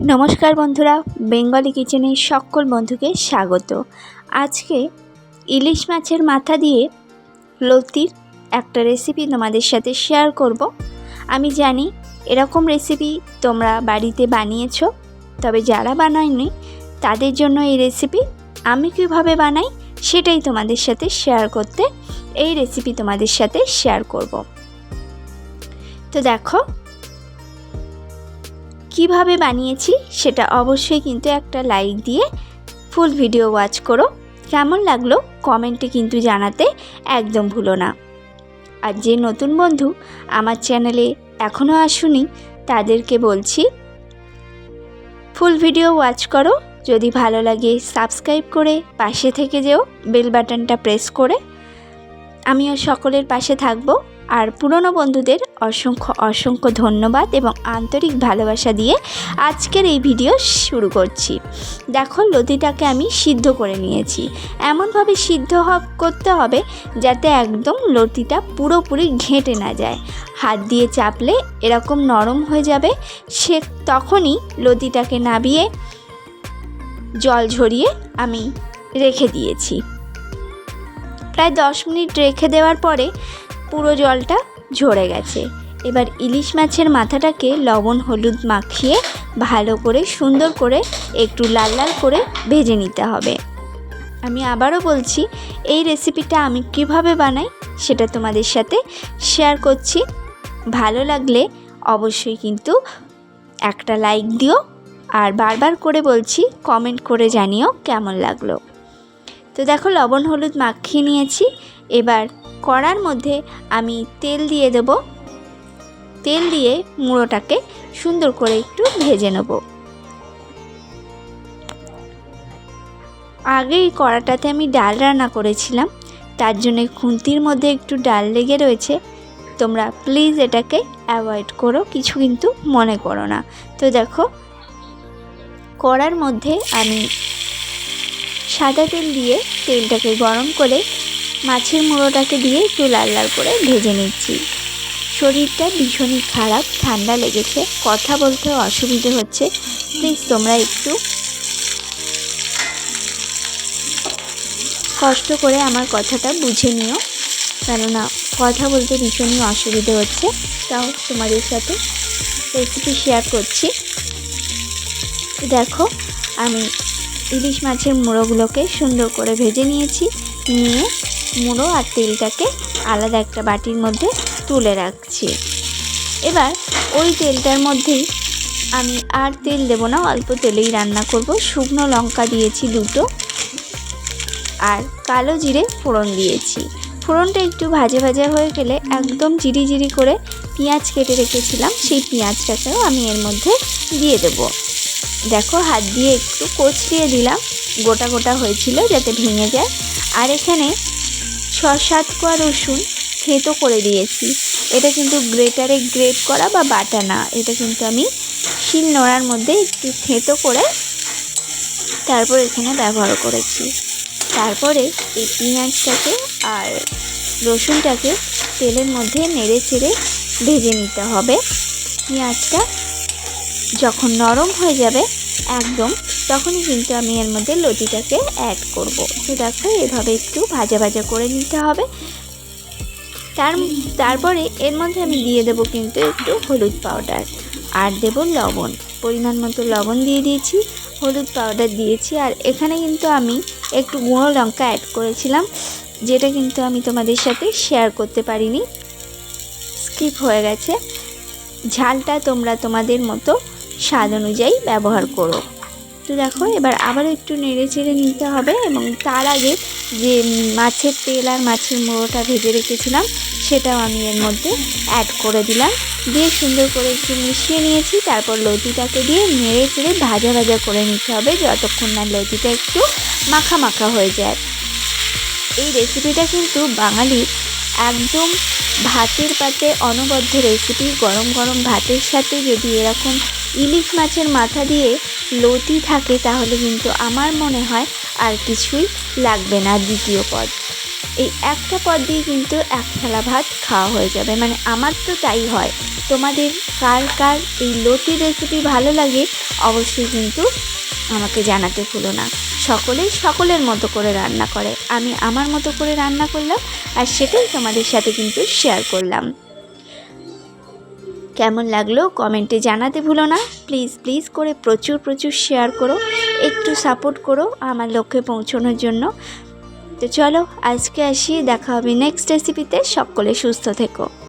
নমস্কার বন্ধুরা, বেঙ্গলি কিচেনে সকল বন্ধুকে স্বাগত। আজকে ইলিশ মাছের মাথা দিয়ে লতির একটা রেসিপি তোমাদের সাথে শেয়ার করব। আমি জানি এরকম রেসিপি তোমরা বাড়িতে বানিয়েছো, তবে যারা বানায়নি, তাদের জন্য এই রেসিপি আমি কীভাবে বানাই সেটাই তোমাদের সাথে শেয়ার করতে এই রেসিপি তোমাদের সাথে শেয়ার করব। তো দেখো কীভাবে বানিয়েছি সেটা অবশ্যই কিন্তু একটা লাইক দিয়ে ফুল ভিডিও ওয়াচ করো। কেমন লাগল কমেন্টে কিন্তু জানাতে একদম ভুলো না। আর যে নতুন বন্ধু আমার চ্যানেলে এখনও আসুনি, তাদেরকে বলছি, ফুল ভিডিও ওয়াচ করো। যদি ভালো লাগে সাবস্ক্রাইব করে পাশে থেকে যেও, বেল বাটনটা প্রেস করে। আমিও সকলের পাশে থাকব। আর পুরনো বন্ধুদের অসংখ্য অসংখ্য ধন্যবাদ এবং আন্তরিক ভালোবাসা দিয়ে আজকের এই ভিডিও শুরু করছি। দেখো লতিটাকে আমি সিদ্ধ করে নিয়েছি। এমনভাবে সিদ্ধ করতে হবে যাতে একদম লতিটা পুরোপুরি ঘেঁটে না যায়। হাত দিয়ে চাপলে এরকম নরম হয়ে যাবে, সে তখনই লতিটাকে নাবিয়ে জল ঝরিয়ে আমি রেখে দিয়েছি। প্রায় দশ মিনিট রেখে দেওয়ার পরে পুরো জলটা ঝরে গেছে। এবার ইলিশ মাছের মাথাটাকে লবণ হলুদ মাখিয়ে ভালো করে সুন্দর করে একটু লাল লাল করে ভেজে নিতে হবে। আমি আবারও বলছি, এই রেসিপিটা আমি কীভাবে বানাই সেটা তোমাদের সাথে শেয়ার করছি। ভালো লাগলে অবশ্যই কিন্তু একটা লাইক দিও। আর বারবার করে বলছি, কমেন্ট করে জানিও কেমন লাগল। তো দেখো লবণ, হলুদ মাখিয়ে নিয়েছি। এবার কড়ার মধ্যে আমি তেল দিয়ে দেব। তেল দিয়ে মুড়োটাকে সুন্দর করে একটু ভেজে নেব। আগে এই কড়াটাতে আমি ডাল রান্না করেছিলাম। তার জন্য খুন্তির মধ্যে একটু ডাল লেগে রয়েছে। তোমরা প্লিজ এটাকে অ্যাভয়েড করো, কিছু কিন্তু মনে করো না। তো দেখো, কড়ার মধ্যে আমি সাদা তেল দিয়ে তেলটাকে গরম করে মাছের মুড়োটাকে দিয়ে একটু লাল লাল করে ভেজে নিচ্ছি। শরীরটা ভীষণই খারাপ, ঠান্ডা লেগেছে। কথা বলতে অসুবিধে হচ্ছে। প্লিজ তোমরা একটু কষ্ট করে আমার কথাটা বুঝে নিও। কেননা কথা বলতে ভীষণই অসুবিধে হচ্ছে। তাও তোমাদের সাথে রেসিপি শেয়ার করছি। দেখো, আমি ইলিশ মাছের মুড়োগুলোকে সুন্দর করে ভেজে নিয়েছি। নিয়ে মুড়ো আর তেলটাকে আলাদা একটা বাটির মধ্যে তুলে রাখছি। এবার ওই তেলটার মধ্যেই আমি আর তেল দেব না, অল্প তেলেই রান্না করব। শুকনো লঙ্কা দিয়েছি দুটো আর কালো জিরে ফোড়ন দিয়েছি। ফোড়নটা একটু ভাজা ভাজা হয়ে গেলে একদম জিরি জিরি করে পেঁয়াজ কেটে রেখেছিলাম, সেই পেঁয়াজটাকেও আমি এর মধ্যে দিয়ে দেব। দেখো, হাত দিয়ে একটু কচড়িয়ে দিলাম। গোটা গোটা হয়েছিল যাতে ভেঙে যায়। আর এখানে ছ সাত কোয়া রসুন থেঁতো করে দিয়েছি। এটা কিন্তু গ্রেটারে গ্রেট করা বা বাটা না। এটা কিন্তু আমি শিল নোড়ার মধ্যে একটু থেঁতো করে তারপর এখানে ব্যবহার করেছি। তারপরে এই পেঁয়াজটাকে আর রসুনটাকে তেলের মধ্যে নেড়ে চেড়ে ভেজে নিতে হবে। পেঁয়াজটা যখন নরম হয়ে যাবে, একদম, তখনই কিন্তু আমি এর মধ্যে লতিটাকে অ্যাড করব। তো দেখো এভাবে একটু ভাজা ভাজা করে নিতে হবে। তার, তারপরে এর মধ্যে আমি দিয়ে দেবো কিন্তু একটু হলুদ পাউডার আর দেব লবণ। পরিমাণ মতো লবণ দিয়ে দিয়েছি, হলুদ পাউডার দিয়েছি আর এখানে কিন্তু আমি একটু গুঁড়ো লঙ্কা অ্যাড করেছিলাম, যেটা কিন্তু আমি তোমাদের সাথে শেয়ার করতে পারিনি। স্কিপ হয়ে গেছে। ঝালটা তোমরা তোমাদের মতো স্বাদ অনুযায়ী ব্যবহার করো। তো দেখো, এবার আবারও একটু নেড়ে চেড়ে নিতে হবে এবং তার আগে যে মাছের তেল আর মাছের মোড়োটা ভেজে রেখেছিলাম, সেটাও আমি এর মধ্যে অ্যাড করে দিলাম। দিয়ে সুন্দর করে একটু মিশিয়ে নিয়েছি, তারপর লতিটাকে দিয়ে নেড়ে চেড়ে ভাজা ভাজা করে নিতে হবে যতক্ষণ না লতিটা একটু মাখা মাখা হয়ে যায়। এই রেসিপিটা কিন্তু বাঙালির একদম ভাতের পাতে অনবদ্য রেসিপি গরম গরম ভাতের সাথে যদি এরকম ইলিশ মাছের মাথা দিয়ে লতি থাকে, তাহলে কিন্তু আমার মনে হয় আর কিছুই লাগবে না দ্বিতীয় পদ। এই একটা পদ দিয়ে কিন্তু এক থালা ভাত খাওয়া হয়ে যাবে। মানে আমার তো তাই হয়। তোমাদের কার কার এই লতির রেসিপি ভালো লাগে, অবশ্যই কিন্তু আমাকে জানাতে ভুলো না। সকলেই সকলের মতো করে রান্না করে। আমি আমার মতো করে রান্না করলাম আর সেটাই তোমাদের সাথে কিন্তু শেয়ার করলাম। কেমন লাগল কমেন্টে জানাতে ভুলো না। প্লিজ প্লিজ করে প্রচুর প্রচুর শেয়ার করো। একটু সাপোর্ট করো আমার লক্ষ্যে পৌঁছানোর জন্য। তো চলো, আজকে আসি, দেখা হবে নেক্সট রেসিপিতে সকলে সুস্থ থেকো।